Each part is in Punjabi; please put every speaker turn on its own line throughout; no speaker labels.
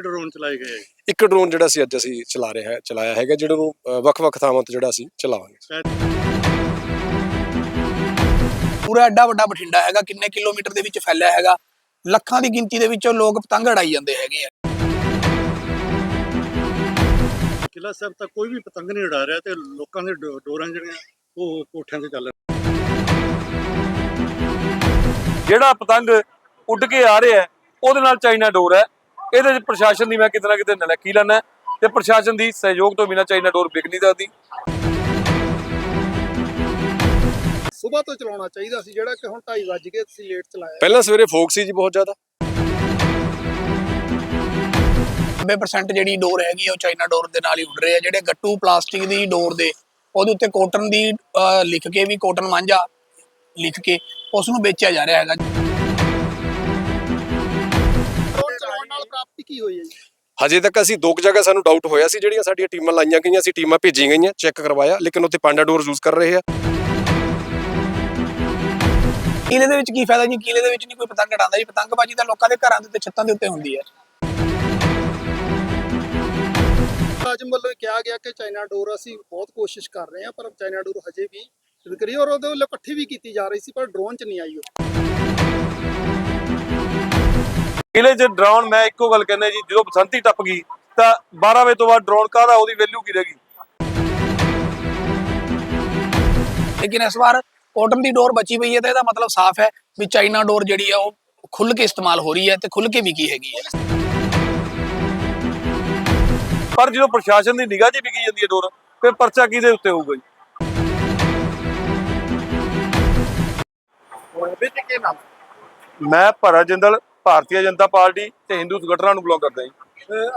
ਡਰੋਨ ਚਲਾਏ ਗਏ
ਇੱਕ ਡਰੋਨ ਜਿਹੜਾ ਸੀ ਅੱਜ ਅਸੀਂ ਚਲਾ ਰਿਹਾ ਹੈ ਚਲਾਇਆ ਹੈਗਾ ਜਿਹੜਾ ਨੂੰ ਅ, ਵੱਖ-ਵੱਖ ਥਾਵਾਂ ਤੋਂ ਜਿਹੜਾ ਅਸੀਂ ਚਲਾਵਾਂਗੇ।
ਪੂਰਾ ਐਡਾ ਵੱਡਾ ਬਠਿੰਡਾ ਹੈਗਾ ਕਿੰਨੇ ਕਿਲੋਮੀਟਰ ਦੇ ਵਿੱਚ ਫੈਲਿਆ ਹੈਗਾ ਲੱਖਾਂ ਦੀ ਗਿਣਤੀ ਦੇ ਵਿੱਚੋਂ ਲੋਕ ਪਤੰਗ ਉਡਾਈ ਜਾਂਦੇ ਹੈਗੇ ਆ।
ਕਿਲਾ ਸਾਹਿਬ ਤੱਕ ਕੋਈ ਵੀ ਪਤੰਗ ਨਹੀਂ ਉਡਾ ਰਿਹਾ ਤੇ ਲੋਕਾਂ ਦੇ ਡੋ- ਡੋਰਾਂ ਜਿਹੜੀਆਂ ਉਹ ਕੋਠਿਆਂ ਤੇ ਚੱਲ
ਜਿਹੜਾ ਪਤੰਗ ਉੱਡ ਕੇ ਆ ਰਿਹਾ ਹੈ, ਉਹਦੇ ਨਾਲ ਚਾਈਨਾ ਡੋਰ ਹੈ। ਇਹਦੇ ਵਿੱਚ ਪ੍ਰਸ਼ਾਸਨ ਦੀ ਮੈਂ ਕਿਤੇ ਨਾ ਕਿਤੇ ਨਲੱਕੀ ਲੈਣਾ ਤੇ ਪ੍ਰਸ਼ਾਸਨ ਦੀ ਸਹਿਯੋਗ ਤੋਂ ਬਿਨਾਂ ਚਾਈਨਾ ਡੋਰ ਵਿਕ ਨਹੀਂ ਸਕਦੀ।
ਸਵੇਰ ਤੋਂ ਚਲਾਉਣਾ ਚਾਹੀਦਾ ਸੀ ਜਿਹੜਾ ਕਿ ਹੁਣ 2:30 ਵੱਜ ਗਏ ਤੁਸੀਂ ਲੇਟ ਚਲਾਇਆ।
ਪਹਿਲਾਂ ਸਵੇਰੇ ਫੋਕ ਸੀ ਜੀ ਬਹੁਤ ਜ਼ਿਆਦਾ।
90% ਜਿਹੜੀ ਡੋਰ ਹੈਗੀ ਉਹ ਚਾਈਨਾ ਡੋਰ ਦੇ ਨਾਲ ਹੀ ਉੱਡ ਰਹੇ ਆ। ਜਿਹੜੇ ਗੱਟੂ ਪਲਾਸਟਿਕ ਦੀ ਡੋਰ ਦੇ ਉਹਦੇ ਉੱਤੇ ਕੋਟਨ ਦੀ ਲਿਖ ਕੇ ਵੀ ਕੋਟਨ ਮਾਂਝਾ ਲਿਖ ਕੇ ਉਸ ਨੂੰ ਵੇਚਿਆ ਜਾ ਰਿਹਾ ਹੈਗਾ।
ਕੀ ਹੋਈ ਹੈ ਜੀ?
ਹਜੇ ਤੱਕ ਅਸੀਂ ਦੋ ਕੁ ਜਗ੍ਹਾ ਸਾਨੂੰ ਡਾਊਟ ਹੋਇਆ ਸੀ ਜਿਹੜੀਆਂ ਸਾਡੀਆਂ ਟੀਮਾਂ ਲਾਈਆਂ ਗਈਆਂ ਸੀ ਟੀਮਾਂ ਭੇਜੀਆਂ ਗਈਆਂ ਚੈੱਕ ਕਰਵਾਇਆ ਲੇਕਿਨ ਉੱਥੇ ਪਾਂਡਾ ਡੋਰ ਯੂਜ਼ ਕਰ ਰਹੇ ਆ।
ਕੀਲੇ ਦੇ ਵਿੱਚ ਕੀ ਫਾਇਦਾ ਜੀ? ਕੀਲੇ ਦੇ ਵਿੱਚ ਨਹੀਂ ਕੋਈ ਪਤੰਗ ਉਡਾਉਂਦਾ ਜੀ। ਪਤੰਗਬਾਜ਼ੀ ਤਾਂ ਲੋਕਾਂ ਦੇ ਘਰਾਂ ਦੇ ਉੱਤੇ ਛੱਤਾਂ ਦੇ ਉੱਤੇ ਹੁੰਦੀ ਹੈ।
ਰਾਜਮ ਵੱਲੋਂ ਕਿਹਾ ਗਿਆ ਕਿ ਚਾਈਨਾ ਡੋਰ ਅਸੀਂ ਬਹੁਤ ਕੋਸ਼ਿਸ਼ ਕਰ ਰਹੇ ਹਾਂ ਪਰ ਚਾਈਨਾ ਡੋਰ ਹਜੇ ਵੀ ਵਿਕਰੀ ਔਰ ਉਹਦੇ ਵੱਲੋਂ ਇਕੱਠੀ ਵੀ ਕੀਤੀ ਜਾ ਰਹੀ ਸੀ ਪਰ ਡਰੋਨ 'ਚ ਨਹੀਂ ਆਈ ਉਹ।
ਕਿਲੇ 'ਚ ਡਰੋਨ ਮੈਂ ਇੱਕੋ ਗੱਲ ਕਹਿੰਦਾ ਜੀ ਜਦੋਂ ਬਸੰਤੀ ਟੱਪ ਗਈ ਤਾਂ 12 ਵਜੇ ਤੋਂ ਬਾਅਦ ਡਰੋਨ ਕਾਹਦਾ ਉਹਦੀ ਵੈਲਿਊ ਕੀ ਰਹੇਗੀ
ਲੇਕਿਨ ਇਸ ਵਾਰ ਕੋਟਨ ਦੀ ਡੋਰ ਬਚੀ ਪਈ ਹੈ ਤਾਂ ਇਹਦਾ ਮਤਲਬ ਸਾਫ਼ ਹੈ ਵੀ ਚਾਈਨਾ ਡੋਰ ਜਿਹੜੀ ਆ ਉਹ ਖੁੱਲ ਕੇ ਇਸਤੇਮਾਲ ਹੋ ਰਹੀ ਹੈ ਤੇ ਖੁੱਲ ਕੇ ਵਿਕੀ ਹੈਗੀ ਹੈ।
ਪਰ ਜਦੋਂ ਪ੍ਰਸ਼ਾਸਨ ਦੀ ਨਿਗਾਹ 'ਚ ਵਿਕੀ ਜਾਂਦੀ ਹੈ ਡੋਰ ਫਿਰ ਪਰਚਾ ਕਿਹਦੇ ਉੱਤੇ ਹੋਊਗਾ ਜੀ? ਮੈਂ ਭਰਾ ਜਿੰਦਲ ਭਾਰਤੀ ਜਨਤਾ ਪਾਰਟੀ ਤੇ ਹਿੰਦੂ ਸੰਗਠਨਾਂ ਨੂੰ ਬਿਲੋਂਗ ਕਰਦਾ ਜੀ।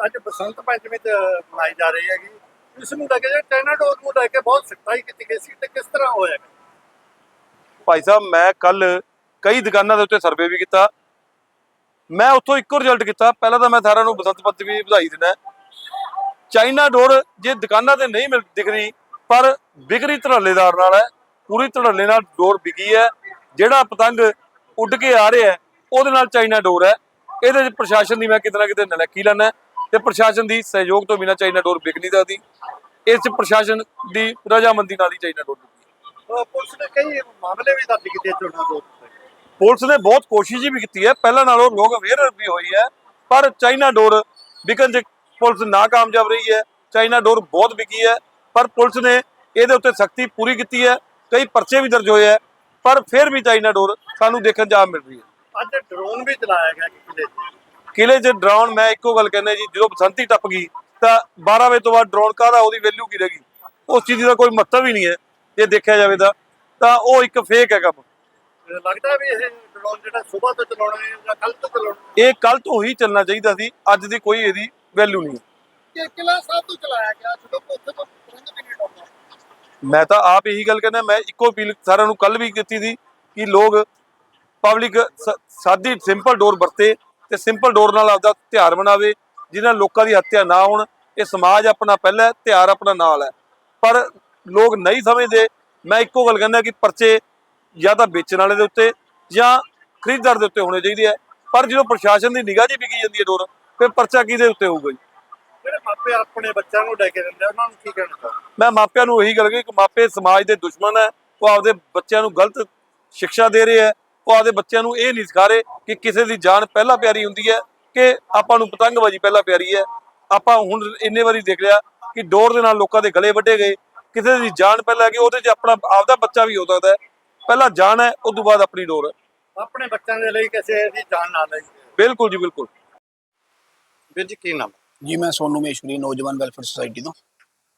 ਅੱਜ ਬਸੰਤ ਪੰਚਮੀ ਤੇ ਮਨਾਈ ਜਾ ਰਹੀ ਹੈਗੀ। ਇਸ ਨੂੰ ਲੈ ਕੇ ਜਿਹੜਾ ਚਾਈਨਾ ਡੋਰ ਨੂੰ ਲੈ ਕੇ ਬਹੁਤ ਸਖਤਾਈ ਕੀਤੀ ਗਈ ਸੀ ਤੇ ਕਿਸ ਤਰ੍ਹਾਂ ਹੋਇਆ?
ਭਾਈ ਸਾਹਿਬ ਮੈਂ ਕੱਲ ਕਈ ਦੁਕਾਨਾਂ ਦੇ ਉੱਤੇ ਸਰਵੇ ਵੀ ਕੀਤਾ। ਮੈਂ ਉੱਥੋਂ ਇੱਕੋ ਰਿਜ਼ਲਟ ਕੀਤਾ। ਪਹਿਲਾਂ ਤਾਂ ਮੈਂ ਸਾਰਿਆਂ ਨੂੰ ਬਸੰਤ ਪੰਚਮੀ ਦੀ ਵਧਾਈ ਦਿੰਦਾ। ਚਾਈਨਾ ਡੋਰ ਜੇ ਦੁਕਾਨਾਂ ਤੇ ਨਹੀਂ ਮਿਲ ਦਿਖ ਰਹੀ ਪਰ ਵਿਕਰੀ ਧੜੱਲੇਦਾਰ ਨਾਲ ਹੈ। ਪੂਰੀ ਧੜੱਲੇ ਨਾਲ ਡੋਰ ਵਿਕੀ ਹੈ। ਜਿਹੜਾ ਪਤੰਗ ਉੱਡ ਕੇ ਆ ਰਿਹਾ ਹੈ, ਉਹਦੇ ਨਾਲ ਚਾਈਨਾ ਡੋਰ ਹੈ। ਇਹਦੇ ਵਿੱਚ ਪ੍ਰਸ਼ਾਸਨ ਦੀ ਮੈਂ ਕਿਤੇ ਨਾ ਕਿਤੇ ਨਲੱਕੀ ਲੈਣਾ ਤੇ ਪ੍ਰਸ਼ਾਸਨ ਦੀ ਸਹਿਯੋਗ ਤੋਂ ਬਿਨਾਂ ਚਾਈਨਾ ਡੋਰ ਵਿਕ ਨਹੀਂ ਸਕਦੀ। ਇਸ ਪ੍ਰਸ਼ਾਸਨ ਦੀ ਰਜਾਮੰਦੀ ਨਾਲ ਹੀ ਚਾਈਨਾ ਡੋਰ।
ਪੁਲਿਸ ਨੇ ਕਈ ਮਾਮਲੇ ਵੀ ਦਰਜ ਕੀਤੇ ਚੋਣਾਂ ਤੋਂ
ਪੁਲਿਸ ਨੇ ਬਹੁਤ ਕੋਸ਼ਿਸ਼ ਵੀ ਕੀਤੀ ਹੈ। ਪਹਿਲਾਂ ਨਾਲੋਂ ਲੋਕ ਅਵੇਅਰ ਵੀ ਹੋਈ ਹੈ ਪਰ ਚਾਈਨਾ ਡੋਰ ਵਿਕਣ 'ਚ ਪੁਲਿਸ ਨਾਕਾਮਯਾਬ ਰਹੀ ਹੈ। ਚਾਈਨਾ ਡੋਰ ਬਹੁਤ ਵਿਕੀ ਹੈ ਪਰ ਪੁਲਿਸ ਨੇ ਇਹਦੇ ਉੱਤੇ ਸਖਤੀ ਪੂਰੀ ਕੀਤੀ ਹੈ। ਕਈ ਪਰਚੇ ਵੀ ਦਰਜ ਹੋਏ ਹੈ ਪਰ ਫਿਰ ਵੀ ਚਾਈਨਾ ਡੋਰ ਸਾਨੂੰ ਦੇਖਣ ਜਾ ਮਿਲ ਰਹੀ ਹੈ।
ਅੱਜ ਡਰੋਨ ਵੀ ਚਲਾਇਆ ਗਿਆ ਕਿਲੇ
ਕਿਲੇ 'ਚ ਡਰੋਨ ਮੈਂ ਇੱਕੋ ਗੱਲ ਕਹਿੰਦਾ ਜੀ ਜਦੋਂ ਬਸੰਤੀ ਟੱਪ ਗਈ ਤਾਂ 12 ਵਜੇ ਤੋਂ ਬਾਅਦ ਡਰੋਨ ਕਾਹਦਾ ਉਹਦੀ ਵੈਲਿਊ ਕੀ ਰਹੇਗੀ? ਉਸ ਚੀਜ਼ ਦਾ ਕੋਈ ਮਹੱਤਵ ਹੀ ਨਹੀਂ ਹੈ ਜੇ ਦੇਖਿਆ ਜਾਵੇ ਤਾਂ। ਤਾਂ ਉਹ ਇੱਕ ਫੇਕ ਹੈ ਕੰਮ।
ਲੱਗਦਾ ਵੀ ਇਹ ਡਰੋਨ ਜਿਹੜਾ ਸਵੇਰ ਤੋਂ ਚਲਾਉਣਾ ਹੈ ਜਾਂ ਕੱਲ ਤੋਂ ਚਲਾਉਣਾ
ਇਹ ਕੱਲ ਤੋਂ ਹੀ ਚੱਲਣਾ ਚਾਹੀਦਾ ਸੀ ਅੱਜ ਦੀ ਕੋਈ ਇਹਦੀ ਵੈਲਿਊ ਨਹੀਂ
ਕਿ ਕਿਲਾ ਸਾਹਿਬ ਤੋਂ ਚਲਾਇਆ ਗਿਆ ਜਦੋਂ ਉੱਥੇ ਤੋਂ ਵੀ ਨਹੀਂ
ਮੈਂ ਤਾਂ ਆਪ ਇਹੀ ਗੱਲ ਕਹਿੰਦਾ ਮੈਂ ਇੱਕੋ ਅਪੀਲ ਸਾਰਿਆਂ ਨੂੰ ਕੱਲ ਵੀ ਕੀਤੀ ਸੀ ਕਿ ਲੋਕ ਪਬਲਿਕ ਸਾਦੀ ਸਿੰਪਲ ਡੋਰ ਵਰਤੇ ਤੇ ਸਿੰਪਲ ਡੋਰ ਨਾਲ ਆਪਦਾ ਤਿਉਹਾਰ ਮਨਾਵੇ ਜਿਹਨਾਂ ਲੋਕਾਂ ਦੀ ਹੱਤਿਆ ਨਾ ਹੋਣ ਇਹ ਸਮਾਜ ਆਪਣਾ ਪਹਿਲਾ ਹੈ, ਤਿਉਹਾਰ ਆਪਣਾ ਨਾਲ ਹੈ। ਪਰ ਲੋਕ ਨਹੀਂ ਸਮਝਦੇ ਮੈਂ ਇੱਕੋ ਗੱਲ ਕਹਿੰਦਾ ਕਿ ਪਰਚੇ ਜਾਂ ਤਾਂ ਵੇਚਣ ਵਾਲੇ ਦੇ ਉੱਤੇ ਜਾਂ ਖਰੀਦਦਾਰ ਦੇ ਉੱਤੇ ਹੋਣੇ ਚਾਹੀਦੇ ਆ। ਪਰ ਜਦੋਂ ਪ੍ਰਸ਼ਾਸਨ ਦੀ ਨਿਗਾਹ 'ਚ ਵਿਕੀ ਜਾਂਦੀ ਹੈ ਡੋਰ ਫਿਰ ਪਰਚਾ ਕਿਹਦੇ ਉੱਤੇ ਹੋਊਗਾ ਜੀ?
ਜਿਹੜੇ ਮਾਪੇ ਆਪਣੇ ਬੱਚਿਆਂ ਨੂੰ ਲੈ ਕੇ ਦਿੰਦੇ ਆ, ਉਹਨਾਂ ਨੂੰ ਕੀ ਕਹਿਣਾ ਚਾਹੁੰਦੇ
ਮੈਂ ਮਾਪਿਆਂ ਨੂੰ ਇਹੀ ਗੱਲ ਕਹੀ ਕਿ ਮਾਪੇ ਸਮਾਜ ਦੇ ਦੁਸ਼ਮਣ ਹੈ ਉਹ ਆਪਦੇ ਬੱਚਿਆਂ ਨੂੰ ਗਲਤ ਸਿੱਖਿਆ ਦੇ ਰਹੇ ਹੈ ਉਹ ਆਪਦੇ ਬੱਚਿਆਂ ਨੂੰ ਇਹ ਨਹੀਂ ਸਿਖਾ ਰਹੇ ਕਿ ਕਿਸੇ ਦੀ ਜਾਨ ਪਹਿਲਾਂ ਪਿਆਰੀ ਹੁੰਦੀ ਹੈ ਕਿ ਆਪਾਂ ਨੂੰ ਪਤੰਗਬਾਜ਼ੀ ਪਹਿਲਾਂ ਪਿਆਰੀ ਹੈ। ਆਪਾਂ ਹੁਣ ਇੰਨੇ ਵਾਰੀ ਦੇਖ ਲਿਆ ਕਿ ਡੋਰ ਦੇ ਨਾਲ ਲੋਕਾਂ ਦੇ ਗਲੇ ਵੱਢੇ ਗਏ। ਕਿਸੇ ਦੀ ਜਾਨ ਪਹਿਲਾਂ ਕਿ ਉਹਦੇ 'ਚ ਆਪਣਾ ਆਪਦਾ ਬੱਚਾ ਵੀ ਹੋ ਸਕਦਾ ਹੈ। ਪਹਿਲਾਂ ਜਾਨ ਹੈ ਉਸ ਤੋਂ ਬਾਅਦ ਆਪਣੀ ਡੋਰ ਹੈ।
ਆਪਣੇ ਬੱਚਿਆਂ ਦੇ ਲਈ ਕਿਸੇ ਦੀ ਜਾਨ ਨਾ ਲਈ
ਬਿਲਕੁਲ ਜੀ ਬਿਲਕੁਲ।
ਵੀਰ ਜੀ ਕੀ ਨਾਮ
ਜੀ ਮੈਂ ਸੋਨੂ ਮੇਸ਼ਵਰੀ ਨੌਜਵਾਨ ਵੈਲਫੇਅਰ ਸੁਸਾਇਟੀ ਤੋਂ।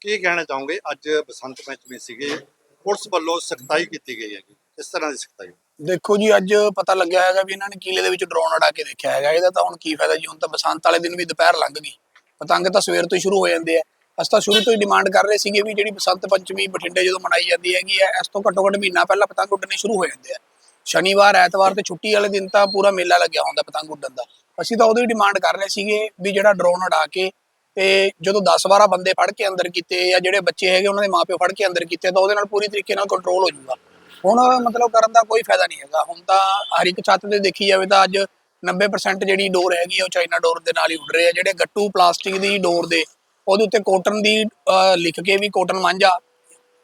ਕੀ ਕਹਿਣਾ ਚਾਹੋਗੇ? ਅੱਜ ਬਸੰਤ ਪੰਚਮੀ ਸੀਗੇ। ਪੁਲਿਸ ਵੱਲੋਂ ਸਖਤਾਈ ਕੀਤੀ ਗਈ ਹੈਗੀ। ਕਿਸ ਤਰ੍ਹਾਂ ਦੀ ਸਖਤਾਈ।
ਦੇਖੋ ਜੀ, ਅੱਜ ਪਤਾ ਲੱਗਿਆ ਹੈਗਾ ਵੀ ਇਹਨਾਂ ਨੇ ਕੀਲੇ ਦੇ ਵਿੱਚ ਡਰੋਨ ਉਡਾ ਕੇ ਦੇਖਿਆ ਹੈਗਾ। ਇਹਦਾ ਤਾਂ ਹੁਣ ਕੀ ਫਾਇਦਾ ਜੀ? ਹੁਣ ਤਾਂ ਬਸੰਤ ਵਾਲੇ ਦਿਨ ਵੀ ਦੁਪਹਿਰ ਲੰਘ ਗਈ। ਪਤੰਗ ਤਾਂ ਸਵੇਰ ਤੋਂ ਹੀ ਸ਼ੁਰੂ ਹੋ ਜਾਂਦੇ ਆ। ਅਸੀਂ ਤਾਂ ਸ਼ੁਰੂ ਤੋਂ ਹੀ ਡਿਮਾਂਡ ਕਰ ਰਹੇ ਸੀਗੇ ਵੀ ਜਿਹੜੀ ਬਸੰਤ ਪੰਚਮੀ, ਬਠਿੰਡੇ ਜਦੋਂ ਮਨਾਈ ਜਾਂਦੀ ਹੈਗੀ ਹੈ ਇਸ ਤੋਂ ਘੱਟੋ ਘੱਟ ਮਹੀਨਾ ਪਹਿਲਾਂ ਪਤੰਗ ਉੱਡਣੇ ਸ਼ੁਰੂ ਹੋ ਜਾਂਦੇ ਆ। ਸ਼ਨੀਵਾਰ, ਐਤਵਾਰ ਤੇ ਛੁੱਟੀ ਵਾਲੇ ਦਿਨ ਤਾਂ ਪੂਰਾ ਮੇਲਾ ਲੱਗਿਆ ਹੁੰਦਾ ਪਤੰਗ ਉੱਡਣ ਦਾ। ਅਸੀਂ ਤਾਂ ਉਦੋਂ ਹੀ ਡਿਮਾਂਡ ਕਰ ਰਹੇ ਸੀਗੇ ਵੀ ਜਿਹੜਾ ਡਰੋਨ ਉਡਾ ਕੇ ਤੇ ਜਦੋਂ 10-12 ਬੰਦੇ ਫੜ ਕੇ ਅੰਦਰ ਕੀਤੇ ਜਾਂ ਜਿਹੜੇ ਬੱਚੇ ਹੈਗੇ ਉਹਨਾਂ ਦੇ ਮਾਪਿਓ ਫੜ ਕੇ ਅੰਦਰ ਕੀਤੇ, ਤਾਂ ਉਹਦੇ ਨਾਲ ਪੂਰੀ ਤਰੀਕੇ ਨਾਲ ਕੰਟਰੋਲ ਹੋ ਜਾਊਗਾ। ਹੁਣ ਮਤਲਬ ਕਰਨ ਦਾ ਕੋਈ ਫਾਇਦਾ ਨਹੀਂ ਹੈਗਾ। ਹੁਣ ਤਾਂ ਹਰ ਇੱਕ ਛੱਤ ਤੇ ਦੇਖੀ ਜਾਵੇ ਤਾਂ ਅੱਜ 90% ਜਿਹੜੀ ਡੋਰ ਹੈਗੀ ਉਹ ਚਾਈਨਾ ਡੋਰ ਦੇ ਨਾਲ ਹੀ ਉੱਡ ਰਹੇ ਆ। ਜਿਹੜੇ ਗੱਟੂ ਪਲਾਸਟਿਕ ਦੀ ਡੋਰ ਦੇ ਉਹਦੇ ਉੱਤੇ ਕੋਟਨ ਦੀ ਅਹ, ਲਿਖ ਕੇ ਵੀ ਕੋਟਨ ਮਾਂਝਾ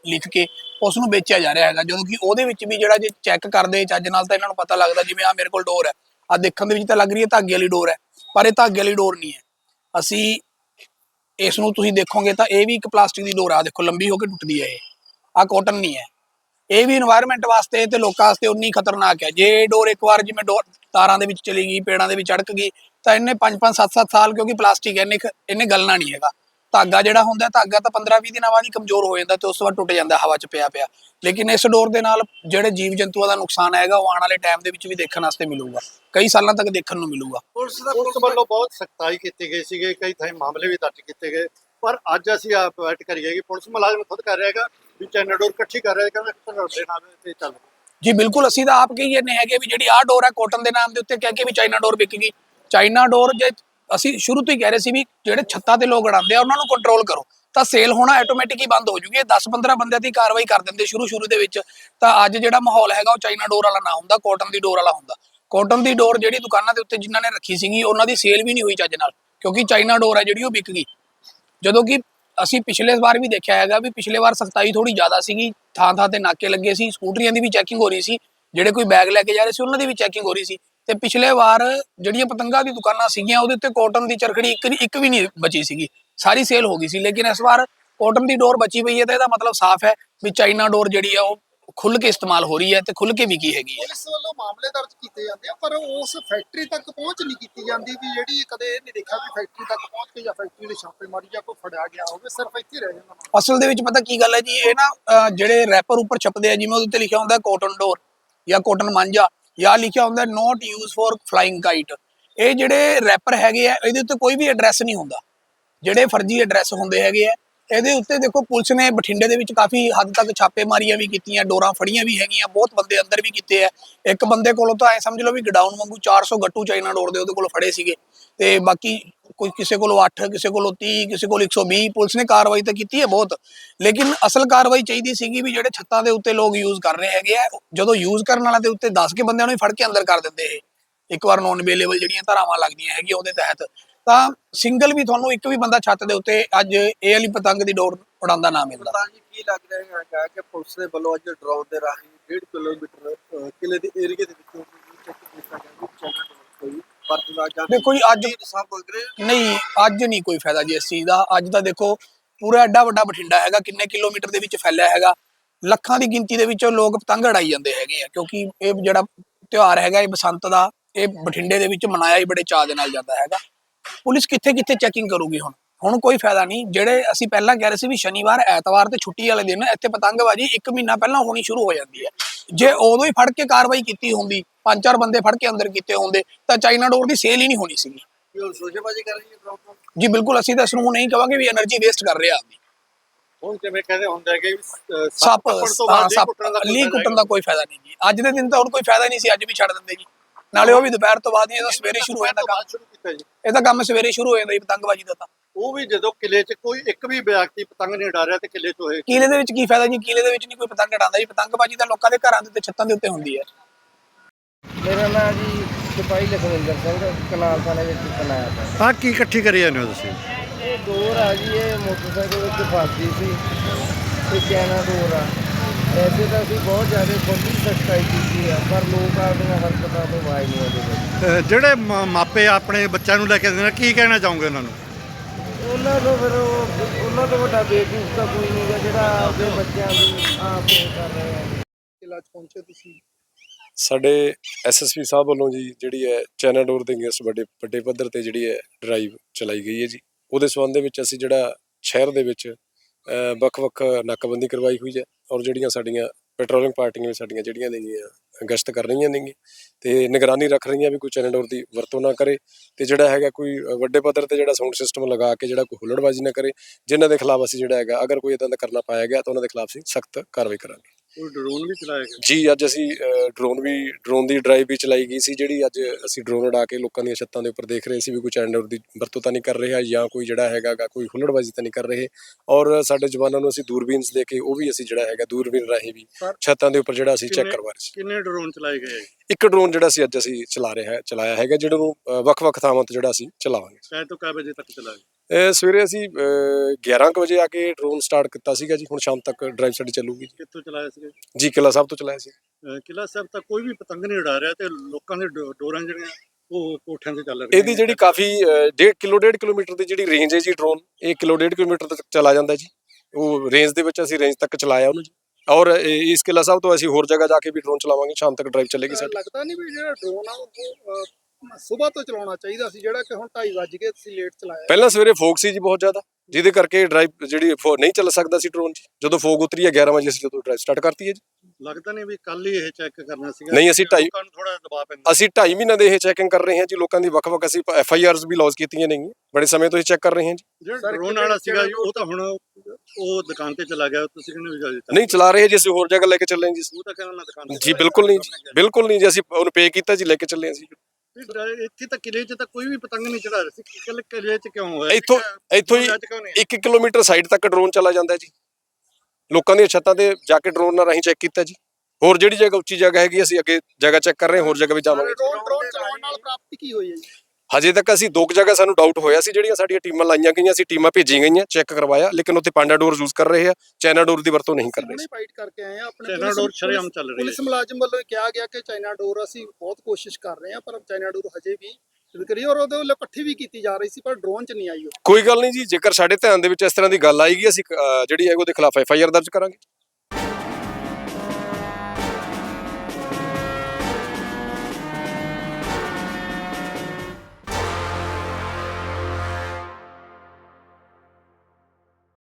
ਲਿਖ ਕੇ ਉਸ ਨੂੰ ਵੇਚਿਆ ਜਾ ਰਿਹਾ ਹੈਗਾ। ਜਦੋਂ ਕਿ ਉਹਦੇ ਵਿੱਚ ਵੀ ਜਿਹੜਾ ਜੇ ਚੈੱਕ ਕਰਦੇ ਚੱਜ ਨਾਲ ਤਾਂ ਇਹਨਾਂ ਨੂੰ ਪਤਾ ਲੱਗਦਾ ਜਿਵੇਂ ਆ ਮੇਰੇ ਕੋਲ ਡੋਰ ਹੈ। ਆ ਦੇਖਣ ਦੇ ਵਿੱਚ ਤਾਂ ਲੱਗ ਰਹੀ ਹੈ ਧਾਗੇ ਵਾਲੀ ਡੋਰ ਹੈ ਪਰ ਇਹ ਧਾਗੇ ਵਾਲੀ ਡੋਰ ਨਹੀਂ ਹੈ। ਅਸੀਂ ਇਸ ਨੂੰ ਤੁਸੀਂ ਦੇਖੋਗੇ ਤਾਂ ਇਹ ਵੀ ਇੱਕ ਪਲਾਸਟਿਕ ਦੀ ਡੋਰ ਆ। ਦੇਖੋ ਲੰਬੀ ਹੋ ਕੇ ਟੁੱਟਦੀ ਹੈ ਇਹ। ਆ ਕੋਟਨ ਨਹੀਂ ਹੈ। ਇਹ ਵੀ এনवायरमेंट ਵਾਸਤੇ ਤੇ ਲੋਕਾਂ ਵਾਸਤੇ ਉਨੀ ਖਤਰਨਾਕ ਹੈ। ਜੇ ਡੋਰ ਇੱਕ ਵਾਰ ਜਿਵੇਂ ਡੋਰ ਤਾਰਾਂ ਦੇ ਵਿੱਚ ਚਲੀ ਗਈ ਪੇੜਾਂ ਦੇ ਵਿੱਚ ਅੜਕ ਗਈ ਤਾਂ ਇਹਨੇ 5-5 7-7 ਸਾਲ ਕਿਉਂਕਿ ਪਲਾਸਟਿਕ ਇਹਨੇ ਇਹਨੇ ਗਲਣਾ ਨਹੀਂ ਹੈਗਾ। ਧਾਗਾ ਜਿਹੜਾ ਹੁੰਦਾ ਧਾਗਾ ਤਾਂ 15-20 ਦਿਨਾਂ ਬਾਅਦ ਹੀ ਕਮਜ਼ੋਰ ਹੋ ਜਾਂਦਾ ਤੇ ਉਸ ਤੋਂ ਟੁੱਟ ਜਾਂਦਾ ਹਵਾ 'ਚ ਪਿਆ ਪਿਆ ਲੇਕਿਨ ਇਸ ਡੋਰ ਦੇ ਨਾਲ ਜਿਹੜੇ ਜੀਵ ਜੰਤੂਆਂ ਦਾ ਨੁਕਸਾਨ ਆਏਗਾ ਉਹ ਆਉਣ ਵਾਲੇ ਟਾਈਮ ਦੇ ਵਿੱਚ ਵੀ ਦੇਖਣ ਵਾਸਤੇ ਮਿਲੂਗਾ। ਕਈ ਸਾਲਾਂ ਤੱਕ ਦੇਖਣ ਨੂੰ ਮਿਲੂਗਾ।
ਪੁਲਿਸ ਦਾ ਪੁਲਿਸ ਵੱਲੋਂ ਬਹੁਤ ਸਖਤਾਈ ਕੀਤੀ ਗਈ ਸੀਗੇ ਕਈ ਥਾਈਂ ਮਾਮਲੇ ਵੀ ਦਰਜ ਕੀਤੇ ਗਏ। ਪਰ ਅੱਜ ਅਸੀਂ ਆਪ ਬੈਠ ਕਰੀਏ ਕਿ ਪੁਲਿਸ ਮੁਲਾਜ਼ਮ ਖੁਦ ਕਰ ਰਿਹਾ ਹੈਗਾ। ਵੀ ਚਾਈਨਾ ਡੋਰ ਇਕੱਠੀ ਕਰ ਰਿਹਾ, ਕਹਿੰਦਾ ਧਰੋਂ ਦੇ ਨਾਲ ਤੇ ਚੱਲ।
ਜੀ, ਬਿਲਕੁਲ, ਅਸੀਂ ਤਾਂ ਆਪ ਕਹੀ ਜਾਂਦੇ ਹੈਗੇ ਵੀ ਜਿਹੜੀ ਆਹ ਡੋਰ ਹੈ ਕੋਟਨ ਦੇ ਨਾਮ ਦੇ ਉੱਤੇ ਕਹਿ ਕੇ ਵੀ ਚਾਈਨਾ ਡੋਰ ਵਿਕ ਚਾਈਨਾ ਡੋਰ ਜੇ ਅਸੀਂ ਸ਼ੁਰੂ ਤੋਂ ਹੀ ਕਹਿ ਰਹੇ ਸੀ ਵੀ ਜਿਹੜੇ ਛੱਤਾਂ ਤੇ ਲੋਕ ਅੜਾਉਂਦੇ ਆ, ਉਹਨਾਂ ਨੂੰ ਕੰਟਰੋਲ ਕਰੋ। ਤਾਂ ਸੇਲ ਹੋਣਾ ਆਟੋਮੈਟਿਕ ਹੀ ਬੰਦ ਹੋ ਜੂਗੀ। 10-15 ਬੰਦਿਆਂ ਦੀ ਕਾਰਵਾਈ ਕਰ ਦਿੰਦੇ ਸ਼ੁਰੂ ਸ਼ੁਰੂ ਦੇ ਵਿੱਚ। ਤਾਂ ਅੱਜ ਜਿਹੜਾ ਮਾਹੌਲ ਹੈਗਾ, ਉਹ ਚਾਈਨਾ ਡੋਰ ਵਾਲਾ ਨਾ ਹੁੰਦਾ, ਕੋਟਨ ਦੀ ਡੋਰ ਵਾਲਾ ਹੁੰਦਾ। ਕੋਟਨ ਦੀ ਡੋਰ ਜਿਹੜੀ ਦੁਕਾਨਾਂ ਦੇ ਉੱਤੇ ਜਿਨ੍ਹਾਂ ਨੇ ਰੱਖੀ ਸੀਗੀ, ਉਹਨਾਂ ਦੀ ਸੇਲ ਵੀ ਨਹੀਂ ਹੋਈ ਚੱਜ ਨਾਲ, ਕਿਉਂਕਿ ਚਾਈਨਾ ਡੋਰ ਹੈ ਜਿਹੜੀ ਉਹ ਵਿਕ ਗਈ। ਜਦੋਂ ਕਿ ਅਸੀਂ ਪਿਛਲੇ ਵਾਰ ਵੀ ਦੇਖਿਆ ਹੈਗਾ ਵੀ ਪਿਛਲੇ ਵਾਰ ਸਖਤਾਈ ਥੋੜੀ ਜ਼ਿਆਦਾ ਸੀਗੀ ਥਾਂ ਥਾਂ ਤੇ ਨਾਕੇ ਲੱਗੇ ਸੀ, ਸਕੂਟਰੀਆਂ ਦੀ ਵੀ ਚੈਕਿੰਗ ਹੋ ਰਹੀ ਸੀ, ਜਿਹੜੇ ਕੋਈ ਬੈਗ ਲੈ ਕੇ ਜਾ ਰਹੇ ਸੀ, ਉਹਨਾਂ ਦੀ ਵੀ ਚੈਕਿੰਗ ਹੋ ਰਹੀ ਸੀ। ਤੇ ਪਿਛਲੇ ਵਾਰ ਜਿਹੜੀਆਂ ਪਤੰਗਾਂ ਦੀ ਦੁਕਾਨਾਂ ਸੀਗੀਆਂ, ਉਹਦੇ ਉੱਤੇ ਕਾਟਨ ਦੀ ਚਰਖੜੀ ਇੱਕ ਇੱਕ ਵੀ ਨਹੀਂ ਬਚੀ ਸੀਗੀ। ਸਾਰੀ ਸੇਲ ਹੋ ਗਈ ਸੀ, ਲੇਕਿਨ ਇਸ ਵਾਰ ਕਾਟਨ ਦੀ ਡੋਰ ਬਚੀ ਪਈ ਹੈ ਤਾਂ ਇਹਦਾ ਮਤਲਬ ਸਾਫ਼ ਹੈ ਵੀ ਚਾਈਨਾ ਡੋਰ ਜਿਹੜੀ ਆ, ਉਹ ਖੁੱਲ ਕੇ ਇਸਤੇਮਾਲ ਹੋ ਰਹੀ ਹੈ ਤੇ ਖੁੱਲ ਕੇ ਵਿਕੀ ਹੈਗੀ ਹੈ।
ਪੁਲਿਸ ਵੱਲੋਂ ਮਾਮਲੇ ਦਰਜ ਕੀਤੇ ਜਾਂਦੇ ਆ ਪਰ ਉਸ ਫੈਕਟਰੀ ਤੱਕ ਪਹੁੰਚ ਨਹੀਂ ਕੀਤੀ ਜਾਂਦੀ ਵੀ ਜਿਹੜੀ ਕਦੇ ਇਹ ਨਹੀਂ ਦੇਖਿਆ ਵੀ ਫੈਕਟਰੀ ਤੱਕ ਪਹੁੰਚ ਕੇ ਜਾਂ ਫੈਕਟਰੀ ਦੇ ਛਾਪੇਮਾਰੀ ਜਾਂ ਕੋਈ ਫੜਿਆ ਗਿਆ ਹੋਵੇ ਸਿਰਫ ਇੱਥੇ ਰਹਿ ਜਾਂਦਾ।
ਅਸਲ ਦੇ ਵਿੱਚ ਪਤਾ ਕੀ ਗੱਲ ਹੈ ਜੀ ਇਹ ਨਾ ਅਹ, ਜਿਹੜੇ ਰੈਪਰ ਉੱਪਰ ਛਪਦੇ ਆ ਜਿਵੇਂ ਉਹਦੇ ਉੱਤੇ ਲਿਖਿਆ ਹੁੰਦਾ ਕਾਟਨ ਡੋਰ ਜਾਂ ਕਾਟਨ ਮਾਂਜਾ ਜਾਂ ਲਿਖਿਆ ਹੁੰਦਾ not use for flying kite ਇਹ ਜਿਹੜੇ ਰੈਪਰ ਹੈਗੇ ਆ ਇਹਦੇ ਉੱਤੇ ਕੋਈ ਵੀ ਐਡਰੈਸ ਨਹੀਂ ਹੁੰਦਾ। ਜਿਹੜੇ ਫਰਜ਼ੀ ਐਡਰੈਸ ਹੁੰਦੇ ਹੈਗੇ ਆ ਇਹਦੇ ਉੱਤੇ ਦੇਖੋ ਪੁਲਿਸ ਨੇ ਬਠਿੰਡੇ ਦੇ ਵਿੱਚ ਕਾਫੀ ਹੱਦ ਤੱਕ ਛਾਪੇਮਾਰੀਆਂ ਵੀ ਕੀਤੀਆਂ, ਡੋਰਾਂ ਫੜੀਆਂ ਵੀ ਹੈਗੀਆਂ, ਬਹੁਤ ਬੰਦੇ ਅੰਦਰ ਵੀ ਕੀਤੇ ਆ। ਇੱਕ ਬੰਦੇ ਕੋਲੋਂ ਤਾਂ ਐ ਸਮਝ ਲਓ ਵੀ ਗਡਾਊਨ ਵਾਂਗੂ 400 ਗੱਟੂ ਚਾਈਨਾ ਡੋਰ ਦੇ ਉਹਦੇ ਕੋਲ ਫੜੇ ਸੀਗੇ ਤੇ ਬਾਕੀ ਕੋਈ ਕਿਸੇ ਕੋਲੋਂ 8 ਕਿਸੇ ਕੋਲੋਂ 30 ਕਿਸੇ ਕੋਲ 120 ਪੁਲਿਸ ਨੇ ਕਾਰਵਾਈ ਤਾਂ ਕੀਤੀ ਹੈ ਬਹੁਤ। ਲੇਕਿਨ ਅਸਲ ਕਾਰਵਾਈ ਚਾਹੀਦੀ ਸੀਗੀ ਵੀ ਜਿਹੜੇ ਛੱਤਾਂ ਦੇ ਉੱਤੇ ਲੋਕ ਯੂਜ਼ ਕਰ ਰਹੇ ਹੈਗੇ ਆ, ਜਦੋਂ ਯੂਜ਼ ਕਰਨ ਵਾਲਿਆਂ ਦੇ ਉੱਤੇ 10 ਕੇ ਬੰਦਿਆਂ ਨੂੰ ਫੜ ਕੇ ਅੰਦਰ ਕਰ ਦਿੰਦੇ ਇਹ। ਇੱਕ ਵਾਰ ਨੋਨ ਅਵੇਲੇਬਲ ਜਿਹੜੀਆਂ ਧਾਰਾਵਾਂ ਲੱਗਦੀਆਂ ਹੈਗੀਆਂ ਉਹਦੇ ਤਹਿਤ। ਤਾਂ ਸਿੰਗਲ ਵੀ ਤੁਹਾਨੂੰ ਇੱਕ ਵੀ ਬੰਦਾ ਛੱਤ ਦੇ ਉੱਤੇ ਅੱਜ ਇਹ ਵਾਲੀ ਪਤੰਗ ਦੀ ਡੋਰ ਉਡਾਉਂਦਾ ਨਾ ਮਿਲਦਾ।
ਪ੍ਰਧਾਨ ਜੀ ਕੀ ਲੱਗ ਰਿਹਾ ਹੈਗਾ ਕਿ ਪੁਲਿਸ ਦੇ ਵੱਲੋਂ ਅੱਜ ਡਰੋਨ ਦੇ ਰਾਹੀਂ 1.5 ਕਿਲੋਮੀਟਰ ਕਿਲੇ ਦੇ ਏਰੀਏ ਦੇ ਵਿੱਚੋਂ ਚੈੱਕ ਕੀਤਾ ਗਿਆ ਚੈਨਲ ਕੋਈ
ਦੇਖੋ ਜੀ, ਅੱਜ- ਨਹੀਂ ਅੱਜ ਨਹੀਂ ਕੋਈ ਫਾਇਦਾ ਜੀ ਇਸ ਚੀਜ਼ ਦਾ। ਅੱਜ ਤਾਂ ਦੇਖੋ ਪੂਰਾ ਐਡਾ ਵੱਡਾ ਬਠਿੰਡਾ ਹੈਗਾ ਕਿੰਨੇ ਕਿਲੋਮੀਟਰ ਦੇ ਵਿੱਚ ਫੈਲਿਆ ਹੈਗਾ। ਲੱਖਾਂ ਦੀ ਗਿਣਤੀ ਦੇ ਵਿੱਚ ਲੋਕ ਪਤੰਗ ਉਡਾਈ ਜਾਂਦੇ ਹੈਗੇ ਆ ਕਿਉਂਕਿ ਇਹ ਜਿਹੜਾ ਤਿਉਹਾਰ ਹੈਗਾ ਇਹ ਬਸੰਤ ਦਾ ਇਹ ਬਠਿੰਡੇ ਦੇ ਵਿੱਚ ਮਨਾਇਆ ਹੀ ਬੜੇ ਚਾਅ ਦੇ ਨਾਲ ਜਾਂਦਾ ਹੈਗਾ। ਪੁਲਿਸ ਕਿੱਥੇ ਕਿੱਥੇ ਚੈਕਿੰਗ ਕਰੂਗੀ ਹੁਣ? ਹੁਣ ਕੋਈ ਫਾਇਦਾ ਨਹੀਂ। ਜਿਹੜੇ ਅਸੀਂ ਪਹਿਲਾਂ ਕਹਿ ਰਹੇ ਸੀ ਵੀ ਸ਼ਨੀਵਾਰ ਐਤਵਾਰ ਤੇ ਛੁੱਟੀ ਵਾਲੇ ਦਿਨ ਇੱਥੇ ਪਤੰਗਬਾਜ਼ੀ 1 ਮਹੀਨਾ ਪਹਿਲਾਂ ਹੋਣੀ ਸ਼ੁਰੂ ਹੋ ਜਾਂਦੀ ਹੈ। ਜੇ ਉਦੋਂ ਹੀ ਫੜ ਕੇ ਕਾਰਵਾਈ ਕੀਤੀ ਹੁੰਦੀ ਪੰਜ ਚਾਰ ਬੰਦੇ ਫੜ ਕੇ ਅੰਦਰ ਕੀਤੇ ਹੁੰਦੇ ਤਾਂ ਚਾਈਨਾ ਡੋਰ ਦੀ ਸੇਲ ਹੀ ਨਹੀਂ ਹੋਣੀ ਸੀਗੀ। ਜੀ ਬਿਲਕੁਲ ਅਸੀਂ ਤਾਂ ਇਸ ਨੂੰ ਨਹੀਂ ਕਵਾਂਗੇ ਵੀ એનર્ਜੀ ਵੇਸਟ ਕਰ ਰਿਹਾ ਆਪਦੀ।
ਹੁਣ ਜਿਵੇਂ ਕਹਿੰਦੇ ਹੁੰਦਾ ਕਿ
ਸੱਪ ਸੱਪ ਲੀ ਕੁੱਟਣ ਦਾ ਕੋਈ ਫਾਇਦਾ ਨਹੀਂ ਜੀ। ਅੱਜ ਦੇ ਦਿਨ ਤਾਂ ਹੁਣ ਕੋਈ ਫਾਇਦਾ ਨਹੀਂ ਸੀ ਅੱਜ ਵੀ ਛੱਡ ਦਿੰਦੇ ਨਾਲੇ ਉਹ ਵੀ ਦੁਪਹਿਰ ਤੋਂ ਬਾਅਦ ਹੀ ਇਹਦਾ ਸਵੇਰੇ ਸ਼ੁਰੂ ਹੋ ਜਾਂਦਾ ਕੰਮ।
ਸ਼ੁਰੂ ਕੀਤਾ ਜੀ।
ਇਹ ਤਾਂ ਕੰਮ ਸਵੇਰੇ ਸ਼ੁਰੂ ਹੋ ਜਾਂਦਾ ਜੀ ਪਤੰਗਬਾਜ਼ੀ ਦਾ ਤਾਂ।
ਉਹ ਵੀ ਜਦੋਂ ਕਿਲੇ 'ਚ ਕੋਈ ਇੱਕ ਵੀ ਵਿਅਕਤੀ ਪਤੰਗ ਨਹੀਂ ਉਡਾ ਰਿਹਾ ਤੇ ਕਿਲੇ 'ਚ ਹੋਏ।
ਕੀਲੇ ਦੇ ਵਿੱਚ ਕੀ ਫਾਇਦਾ ਜੀ? ਕੀਲੇ ਦੇ ਵਿੱਚ ਨਹੀਂ ਕੋਈ ਪਤੰਗ ਉਡਾਉਂਦਾ ਜੀ। ਪਤੰਗਬਾਜ਼ੀ ਤਾਂ ਲੋਕਾਂ ਦੇ ਘਰਾਂ ਦੇ ਉੱਤੇ ਛੱਤਾਂ ਦੇ ਉੱਤੇ ਹੁੰਦੀ ਹੈ।
ਮੇਰਾ ਨਾਮ ਜੀ ਸਿਪਾਹੀ ਲਖਵਿੰਦਰ ਸਿੰਘ ਕਨਾਲ ਥਾਣੇ ਵਿੱਚ ਕਨਾਇਆ
ਹਾਂ ਕੀ ਇਕੱਠੀ ਕਰੀ ਜਾਂਦੇ ਹੋ ਤੁਸੀਂ?
ਇਹ ਡੋਰ ਆ ਜੀ ਇਹ ਮੋਟਰਸਾਈਕਲ ਵਿੱਚ ਫਸਦੀ ਸੀ। ਤੇ ਚੈਨਾ ਡੋਰ ਆ। ਐਸੇ ਤਾਂ ਅਸੀਂ ਬਹੁਤ ਜ਼ਿਆਦਾ ਖੁੱਲੀ ਸਖਤਾਈ ਕੀਤੀ ਆ ਪਰ ਲੋਕ ਆਪਣੀਆਂ ਹਰਕਤਾਂ ਤੋਂ ਵਾਜ ਨਹੀਂ ਆਉਂਦੇ
ਜਿਹੜੇ ਮਾਪੇ ਆਪਣੇ ਬੱਚਿਆਂ ਨੂੰ ਲੈ ਕੇ ਦਿੰਦੇ ਕੀ ਕਹਿਣਾ ਚਾਹੋਗੇ ਉਹਨਾਂ ਨੂੰ?
ਉਹਨਾਂ ਤੋਂ ਫਿਰ ਉਹ ਉਹਨਾਂ ਤੋਂ ਵੱਡਾ ਬੇਵਕੂਫ ਤਾਂ ਕੋਈ ਨਹੀਂਗਾ ਜਿਹੜਾ ਆਪਣੇ ਬੱਚਿਆਂ ਦੀ ਆਪ ਇਹ ਕਰ ਰਹੇ
ਕਿਲਾ 'ਚ ਪਹੁੰਚੇ ਤੁਸੀਂ?
ਸਾਡੇ ਐਸਐਸਪੀ ਸਾਹਿਬ ਵੱਲੋਂ ਜੀ ਜਿਹੜੀ ਹੈ ਚਾਈਨਾ ਡੋਰ ਦੇ ਅਗੇਂਸਟ ਵੱਡੇ ਵੱਡੇ ਪੱਧਰ ਤੇ ਜਿਹੜੀ ਹੈ ਡਰਾਈਵ ਚਲਾਈ ਗਈ ਹੈ ਜੀ। ਉਹਦੇ ਸਬੰਧ ਦੇ ਵਿੱਚ ਅਸੀਂ ਜਿਹੜਾ ਸ਼ਹਿਰ ਦੇ ਵਿੱਚ ਅਹ, ਵੱਖ-ਵੱਖ ਨਾਕਾਬੰਦੀ ਕਰਵਾਈ ਹੋਈ ਹੈ। ਔਰ ਜਿਹੜੀਆਂ ਸਾਡੀਆਂ ਪੈਟਰੋਲਿੰਗ ਪਾਰਟੀਆਂ ਵੀ ਸਾਡੀਆਂ ਜਿਹੜੀਆਂ ਨੇਗੀਆਂ, ਗਸ਼ਤ ਕਰ ਰਹੀਆਂ ਨੇਗੀਆਂ, ਤੇ ਨਿਗਰਾਨੀ ਰੱਖ ਰਹੀਆਂ ਵੀ ਕੋਈ ਚਾਈਨਾ ਦੀ ਵਰਤੋਂ ਨਾ ਕਰੇ, ਤੇ ਜਿਹੜਾ ਹੈਗਾ ਕੋਈ ਵੱਡੇ ਪੱਧਰ ਤੇ ਜਿਹੜਾ ਸਾਊਂਡ ਸਿਸਟਮ ਲਗਾ ਕੇ ਜਿਹੜਾ ਕੋਈ ਹੁੱਲੜਬਾਜ਼ੀ ਨਾ ਕਰੇ, ਜਿਨ੍ਹਾਂ ਦੇ ਖਿਲਾਫ ਅਸੀਂ ਜਿਹੜਾ ਹੈਗਾ, ਅਗਰ ਕੋਈ ਇਦਾਂ ਦਾ ਕਰਨਾ ਪਾਇਆ ਗਿਆ, ਤਾਂ ਉਹਨਾਂ ਦੇ ਖਿਲਾਫ ਅਸੀਂ ਸਖਤ ਕਾਰਵਾਈ ਕਰਾਂਗੇ।
ਡਰੋਨ ਵੀ ਚਲਾਇਆ ਗਿਆ?
ਜੀ ਅੱਜ ਅਸੀਂ ਡਰੋਨ ਵੀ ਡਰੋਨ ਦੀ ਡਰਾਈਵ ਵੀ ਚਲਾਈ ਗਈ ਸੀ ਜਿਹੜੀ ਅੱਜ ਅਸੀਂ ਡਰੋਨ ਉਡਾ ਕੇ ਲੋਕਾਂ ਦੀਆਂ ਛੱਤਾਂ ਦੇ ਉੱਪਰ ਦੇਖ ਰਹੇ ਸੀ ਵੀ ਕੋਈ ਚੈਨਲ ਦੀ ਵਰਤੋਂ ਤਾਂ ਨਹੀਂ ਕਰ ਰਿਹਾ ਜਾਂ ਕੋਈ ਜਿਹੜਾ ਹੈਗਾਗਾ ਕੋਈ ਹੁੱਲੜਬਾਜ਼ੀ ਤਾਂ ਨਹੀਂ ਕਰ ਰਹੇ। ਔਰ ਸਾਡੇ ਜਵਾਨਾਂ ਨੂੰ ਅਸੀਂ ਦੂਰਬੀਨਸ ਦੇ ਕੇ ਉਹ ਵੀ ਅਸੀਂ ਜਿਹੜਾ ਹੈਗਾ ਦੂਰਬੀਨ ਰਾਹੀਂ ਵੀ ਛੱਤਾਂ ਦੇ ਉੱਪਰ ਜਿਹੜਾ ਅਸੀਂ ਚੈੱਕ ਕਰਵਾ ਰਹੇ ਸੀ।
ਕਿੰਨੇ ਡਰੋਨ ਚਲਾਏ ਗਏ
ਇੱਕ ਡਰੋਨ ਜਿਹੜਾ ਸੀ ਅੱਜ ਅਸੀਂ ਚਲਾ ਰਿਹਾ ਹੈ ਚਲਾਇਆ ਹੈਗਾ ਜਿਹੜਾ ਨੂੰ ਵੱਖ-ਵੱਖ ਥਾਵਾਂ ਤੋਂ ਜਿਹੜਾ ਅਸੀਂ ਚਲਾਵਾਂਗੇ।
ਕੈ ਤੋਂ ਕੈ ਵਜੇ ਤੱਕ
ਇਹ ਸਵੇਰੇ ਅਸੀਂ ਅ, 11 ਕੁ ਵਜੇ ਆ ਕੇ ਡਰੋਨ ਸਟਾਰਟ ਕੀਤਾ ਸੀਗਾ ਜੀ ਹੁਣ ਸ਼ਾਮ ਤੱਕ ਡਰਾਈਵ ਸਾਡੀ ਚੱਲੂਗੀ
ਕਿੱਥੋਂ ਚਲਾਏ ਸੀਗੇ
ਜੀ? ਕਿਲਾ ਸਾਹਿਬ ਤੋਂ ਚਲਾਇਆ ਸੀ।
ਕਿਲ੍ਹਾ ਸਾਹਿਬ ਤੱਕ ਕੋਈ ਵੀ ਪਤੰਗ ਨਹੀਂ ਉਡਾ ਰਿਹਾ ਤੇ ਲੋਕਾਂ ਦੇ ਡੋਰਾਂ ਜਿਹੜੀਆਂ ਉਹ ਕੋਠਿਆਂ ਤੇ ਚੱਲ ਰਹੀਆਂ
ਇਹਦੀ ਜਿਹੜੀ ਕਾਫੀ 1.5 ਕਿਲੋ 1.5 ਕਿਲੋਮੀਟਰ ਦੀ ਜਿਹੜੀ ਰੇਂਜ ਹੈ ਜੀ ਡਰੋਨ ਇਹ ਕਿਲੋ 1.5 ਕਿਲੋਮੀਟਰ ਤੱਕ ਚਲਾ ਜਾਂਦਾ ਜੀ। ਉਹ ਰੇਂਜ ਦੇ ਵਿੱਚ ਅਸੀਂ ਰੇਂਜ ਤੱਕ ਚਲਾਇਆ ਉਹਨੂੰ ਜੀ। ਔਰ ਇਸ ਕਿਲਾ ਸਾਹਿਬ ਤੋਂ ਅਸੀਂ ਹੋਰ ਜਗ੍ਹਾ ਜਾ ਕੇ ਵੀ ਡਰੋਨ ਚਲਾਵਾਂਗੇ ਸ਼ਾਮ ਤੱਕ ਡਰਾਈਵ ਚੱਲੇਗੀ ਸਾਡੀ।
ਲੱਗਦਾ ਨਹੀਂ ਵੀ ਜਿਹੜਾ ਡਰੋਨ ਆ ਉਹ ਸਵੇਰ ਤੋਂ ਚਲਾਉਣਾ ਚਾਹੀਦਾ ਸੀ ਜਿਹੜਾ ਕਿ ਹੁਣ 2:30 ਵੱਜ ਗਏ ਤੁਸੀਂ ਲੇਟ ਚਲਾਇਆ।
ਪਹਿਲਾਂ ਸਵੇਰੇ ਫੋਗ ਸੀ ਜੀ ਬਹੁਤ ਜ਼ਿਆਦਾ ਜਿਹਦੇ ਕਰਕੇ ਡਰਾਈਵ ਜਿਹੜੀ ਨਹੀਂ ਚੱਲ ਸਕਦਾ ਸੀ ਡਰੋਨ ਜੀ ਜਦੋਂ ਫੋਗ ਉਤਰੀ ਹੈ 11 ਵਜੇ ਅਸੀਂ ਜਦੋਂ ਡਰਾਈਵ ਸਟਾਰਟ ਕਰਤੀ ਹੈ ਜੀ।
ਲੱਗਦਾ ਨਹੀਂ ਵੀ ਕੱਲ ਹੀ ਇਹ ਚੈੱਕ ਕਰਨਾ ਸੀਗਾ
ਨਹੀਂ, ਅਸੀਂ ਢਾਈ-
ਲੋਕਾਂ ਨੂੰ ਥੋੜਾ ਦਬਾਅ ਪੈਂਦਾ।
ਅਸੀਂ 2.5 ਮਹੀਨੇ ਦੇ ਇਹ ਚੈਕਿੰਗ ਕਰ ਰਹੇ ਹਾਂ ਜੀ ਲੋਕਾਂ ਦੀ ਵੱਖ-ਵੱਖ ਅਸੀਂ ਐਫ ਆਈ ਆਰਸ ਵੀ ਲੌਜ ਕੀਤੀਆਂ ਨੇਗੀਆਂ ਬੜੇ ਸਮੇਂ ਤੋਂ ਇਹ ਚੈੱਕ ਕਰ ਰਹੇ ਹਾਂ ਜੀ।
ਜਿਹੜਾ ਡਰੋਨ ਵਾਲਾ ਸੀਗਾ ਜੀ ਉਹ ਤਾਂ ਹੁਣ ਉਹ ਦੁਕਾਨ ਤੇ ਚਲਾ ਗਿਆ ਤੁਸੀਂ ਕਿਹਨੇ ਵਜਾ ਦਿੱਤਾ
ਨਹੀਂ ਚਲਾ ਰਹੇ ਜੀ ਅਸੀਂ ਹੋਰ ਜਗ੍ਹਾ ਲੈ ਕੇ ਚੱਲੇ ਜੀ
ਉਹ ਤਾਂ ਕਹਿੰਦਾ ਨਾ ਦੁਕਾਨ
ਜੀ ਬਿਲਕੁਲ ਨਹੀਂ ਜੀ ਬਿਲਕੁਲ ਨਹੀਂ ਜੀ ਅਸੀਂ ਉਹਨੂੰ ਪੇ ਕੀਤਾ ਜੀ ਲੈ ਕੇ ਚੱਲੇ ਅਸੀਂ।
ਨਹੀਂ ਇੱਥੇ ਤਾਂ ਕਿਲੇ 'ਚ ਤਾਂ ਕੋਈ ਵੀ ਪਤੰਗ ਨਹੀਂ ਚੜਾ ਰਿਹਾ ਸੀ। ਕਿਲੇ ਕਿਲੇ 'ਚ ਕਿਉਂ ਹੋਇਆ?
ਇੱਥੋਂ ਇੱਥੋਂ
ਨਹੀਂ
1 ਕਿਲੋਮੀਟਰ ਸਾਈਡ ਤੱਕ ਡਰੋਨ ਚਲਾ ਜਾਂਦਾ ਹੈ ਜੀ। ਲੋਕਾਂ ਦੀਆਂ ਛੱਤਾਂ ਤੇ ਜਾ ਕੇ ਡਰੋਨ ਨਾਲ ਰਾਹੀਂ ਚੈੱਕ ਕੀਤਾ ਜੀ। ਹੋਰ ਜਿਹੜੀ ਜਗ੍ਹਾ ਉੱਚੀ ਜਗ੍ਹਾ ਹੈਗੀ ਅਸੀਂ ਅੱਗੇ ਜਗ੍ਹਾ ਚੈੱਕ ਕਰ ਰਹੇ ਹਾਂ ਹੋਰ ਜਗ੍ਹਾ ਵੀ ਜਾਵਾਂਗੇ
ਡਰੋਨ ਡਰੋਨ ਚਲਾਉਣ ਨਾਲ ਪ੍ਰਾਪਤੀ ਕੀ ਹੋਈ ਹੈ ਜੀ?
ਹਜੇ ਤੱਕ ਅਸੀਂ ਦੋ ਕੁ ਜਗ੍ਹਾ ਸਾਨੂੰ ਡਾਊਟ ਹੋਇਆ ਸੀ ਜਿਹੜੀਆਂ ਸਾਡੀਆਂ ਟੀਮਾਂ ਲਾਈਆਂ ਗਈਆਂ ਸੀ ਟੀਮਾਂ ਭੇਜੀਆਂ ਗਈਆਂ ਚੈੱਕ ਕਰਵਾਇਆ ਲੇਕਿਨ ਉੱਥੇ ਪਾਂਡਾ ਡੋਰ ਯੂਜ਼ ਕਰ ਰਹੇ ਆ ਚਾਈਨਾ ਡੋਰ ਦੀ ਵਰਤੋਂ ਨਹੀਂ ਕਰ ਰਹੇ
ਹੁਣੇ ਫਾਈਟ ਕਰਕੇ ਆਏ ਆ ਆਪਣੇ
ਚਾਈਨਾ
ਪੁਲਿਸ-
ਡੋਰ ਸ਼ਰੇਆਮ ਚੱਲ ਰਹੀ
ਪੁਲਿਸ
ਹੈ
ਮੁਲਾਜ਼ਮ ਵੱਲੋਂ ਇਹ ਕਿਹਾ ਗਿਆ ਕਿ ਚਾਈਨਾ ਡੋਰ ਅਸੀਂ ਬਹੁਤ ਕੋਸ਼ਿਸ਼ ਕਰ ਰਹੇ ਹਾਂ ਪਰ ਚਾਈਨਾ ਡੋਰ ਹਜੇ ਵੀ ਵਿਕਰੀ ਔਰ ਉਹਦੇ ਵੱਲੋਂ ਇਕੱਠੀ ਵੀ ਕੀਤੀ ਜਾ ਰਹੀ ਸੀ ਪਰ ਡਰੋਨ 'ਚ ਨਹੀਂ ਆਈ ਉਹ।
ਕੋਈ ਗੱਲ ਨਹੀਂ ਜੀ ਜੇਕਰ ਸਾਡੇ ਧਿਆਨ ਦੇ ਵਿੱਚ ਇਸ ਤਰ੍ਹਾਂ ਦੀ ਗੱਲ ਆਏਗੀ ਅਸੀਂ ਜਿਹੜੀ ਹੈ ਉਹਦੇ ਖਿਲਾਫ ਐਫ ਆਈ ਆਰ ਦਰਜ ਕਰਾਂਗੇ।